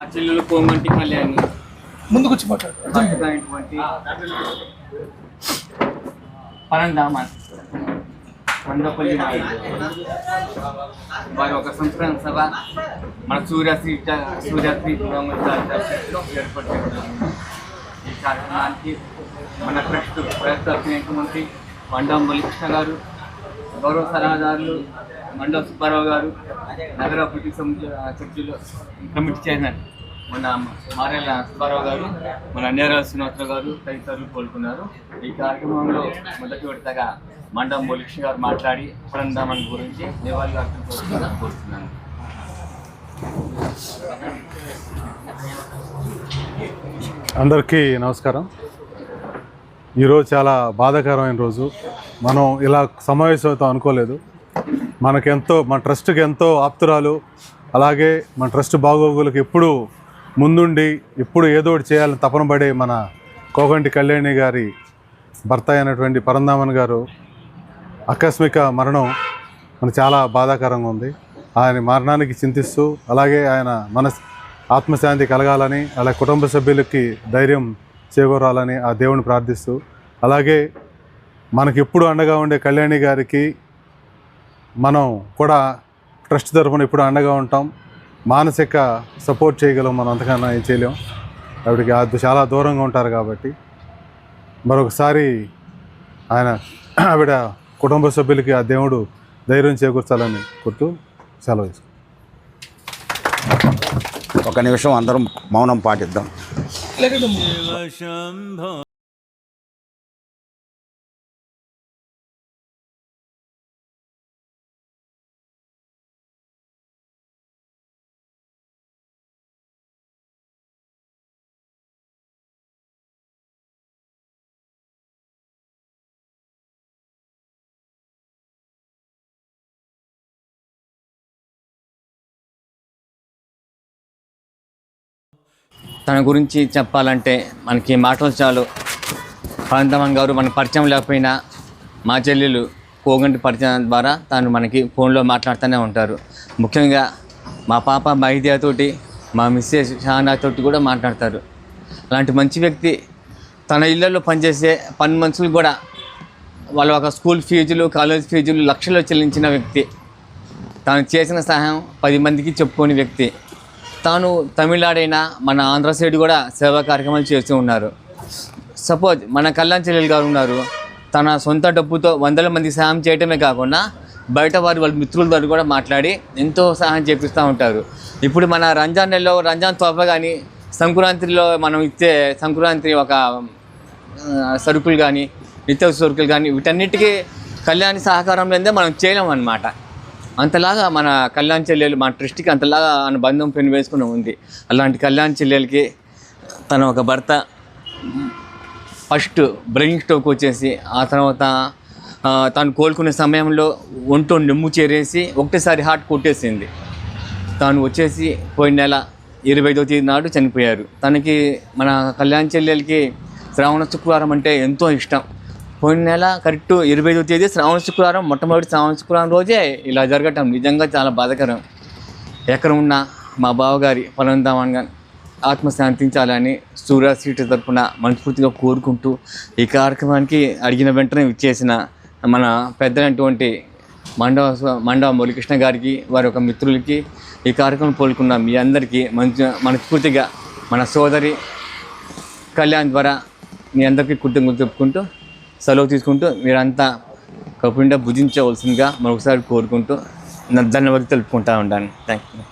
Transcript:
చెల్లెలు కోమంటి కళ్యాణి. ముందుకు వచ్చి మాట్లాడు భక్తుడైనటువంటి పరంధామన్. వందపల్లి నాయుడు. వారి ఒక సంస్కరణ సభ మన సూర్యశ్రీ సూర్యశ్రీ చేయడం ఈ కార్యక్రమానికి మన ట్రస్ట్ ప్రయత్న మంత్రి మండం బలికృష్ణ గారు గౌరవ సలహాదారులు మండల సుబ్బారావు గారు నగర అభివృద్ధి సమితి కమిటీ చైర్మన్ మన మారేల సుబ్బారావు గారు మన నేరాల శ్రీనివాసరావు గారు తదితరులు కోలుకున్నారు ఈ కార్యక్రమంలో మొదటి విడతగా మండం బలికృష్ణ గారు మాట్లాడి పరంధామన్ గురించి నివాళులు అర్పించవలసిందిగా కోరుతున్నాను. అందరికీ నమస్కారం. ఈరోజు చాలా బాధాకరమైన రోజు. మనం ఇలా సమావేశం అవుతాం అనుకోలేదు. మనకెంతో మన ట్రస్ట్కి ఎంతో ఆప్తురాలు. అలాగే మన ట్రస్ట్ బాగోగులకు ఎప్పుడు ముందుండి ఇప్పుడు ఏదో ఒకటి చేయాలని తపన పడే మన కోగంటి కళ్యాణి గారి భర్త అయినటువంటి పరందామన్ గారు. ఆకస్మిక మరణం మనకు చాలా బాధాకరంగా ఉంది. ఆయన మరణానికి చింతిస్తూ అలాగే ఆయన మన ఆత్మశాంతి కలగాలని అలాగే కుటుంబ సభ్యులకి ధైర్యం చేకూరాలని ఆ దేవుని ప్రార్థిస్తూ అలాగే మనకి ఎప్పుడు అండగా ఉండే కళ్యాణి గారికి మనం కూడా ట్రస్ట్ తరఫున ఇప్పుడు అండగా ఉంటాం. మానసిక సపోర్ట్ చేయగలం మనం అంతకన్నా ఏం చేయలేం. ఆవిడకి అది చాలా దూరంగా ఉంటారు కాబట్టి. మరొకసారి ఆయన ఆవిడ కుటుంబ సభ్యులకి ఆ దేవుడు ధైర్యం చేకూర్చాలని కోరుతూ సెలవు. ఒక నిమిషం అందరం మౌనం పాటిద్దాం. తన గురించి చెప్పాలంటే మనకి మాటలు చాలు. పరంతమన్ గారు మన పరిచయం లేకపోయినా మా చెల్లెలు కోగంటి పరిచయం ద్వారా తను మనకి ఫోన్లో మాట్లాడుతూనే ఉంటారు. ముఖ్యంగా మా పాప మైదియా తోటి మా మిస్సెస్ షానా తోటి కూడా మాట్లాడతారు. అలాంటి మంచి వ్యక్తి తన ఇళ్ళలో పనిచేసే పని మనుషులు కూడా వాళ్ళ ఒక స్కూల్ ఫీజులు కాలేజ్ ఫీజులు లక్షల్లో చెల్లించిన వ్యక్తి. తాను చేసిన సహాయం పది మందికి చెప్పుకోని వ్యక్తి. తాను తమిళనాడైనా మన ఆంధ్ర సైడ్ కూడా సేవా కార్యక్రమాలు చేస్తూ ఉన్నారు. సపోజ్ మన కళ్యాణ్ చెల్లెలు గారు ఉన్నారు. తన సొంత డబ్బుతో వందల మంది సహాయం చేయటమే కాకుండా బయట వారి వాళ్ళ మిత్రుల ద్వారా కూడా మాట్లాడి ఎంతో సహాయం చేపిస్తూ ఉంటారు. ఇప్పుడు మన రంజాన్ నెలలో రంజాన్ తోప కానీ సంక్రాంతిలో మనం ఇచ్చే సంక్రాంతి ఒక సరుకులు కానీ నిత్యావసర సరుకులు కానీ వీటన్నిటికీ కళ్యాణి సహకారం లేదే మనం చేయలేం అన్నమాట అంతలాగా మన కళ్యాణ్ చెల్లెలు మన ట్రిస్ట్కి అంతలాగా అనుబంధం పెను వేసుకుని ఉంది. అలాంటి కళ్యాణ్ చెల్లెలకి తన ఒక భర్త ఫస్ట్ బ్రెయిన్ స్ట్రోక్ వచ్చేసి ఆ తర్వాత తను కోలుకునే సమయంలో ఒంటో నిమ్ము చేరేసి ఒకటేసారి హార్ట్ కొట్టేసింది. తాను వచ్చేసి పోయిన నెల ఇరవై ఐదో తేదీ నాడు చనిపోయారు. తనకి మన కళ్యాణ్ చెల్లెలకి శ్రావణ శుక్రవారం అంటే ఎంతో ఇష్టం. పోయిన నెల కరెక్ట్ ఇరవై ఐదో తేదీ శ్రావణ శుక్రవారం మొట్టమొదటి శ్రావణ శుక్రవారం రోజే ఇలా జరగటం నిజంగా చాలా బాధాకరం. ఎక్కడ ఉన్నా మా బావగారి పలందామన్ గారు ఆత్మ శాంతించాలని సూర్య సీట్ తరపున మనస్ఫూర్తిగా కోరుకుంటూ ఈ కార్యక్రమానికి అడిగిన వెంటనే ఇచ్చేసిన మన పెద్దలైనటువంటి మండవ మండవ మురళీకృష్ణ గారికి వారి ఒక మిత్రులకి ఈ కార్యక్రమం పోలుకున్న మీ అందరికీ మంచి మనస్ఫూర్తిగా మన సోదరి కళ్యాణ్ ద్వారా మీ అందరికీ కృతజ్ఞతలు చెప్పుకుంటూ సెలవు తీసుకుంటూ మీరంతా కపుండా భుజించవలసిందిగా మరొకసారి కోరుకుంటూ నా ధన్యవాదాలు తెలుపుకుంటా ఉంటాను. Thank you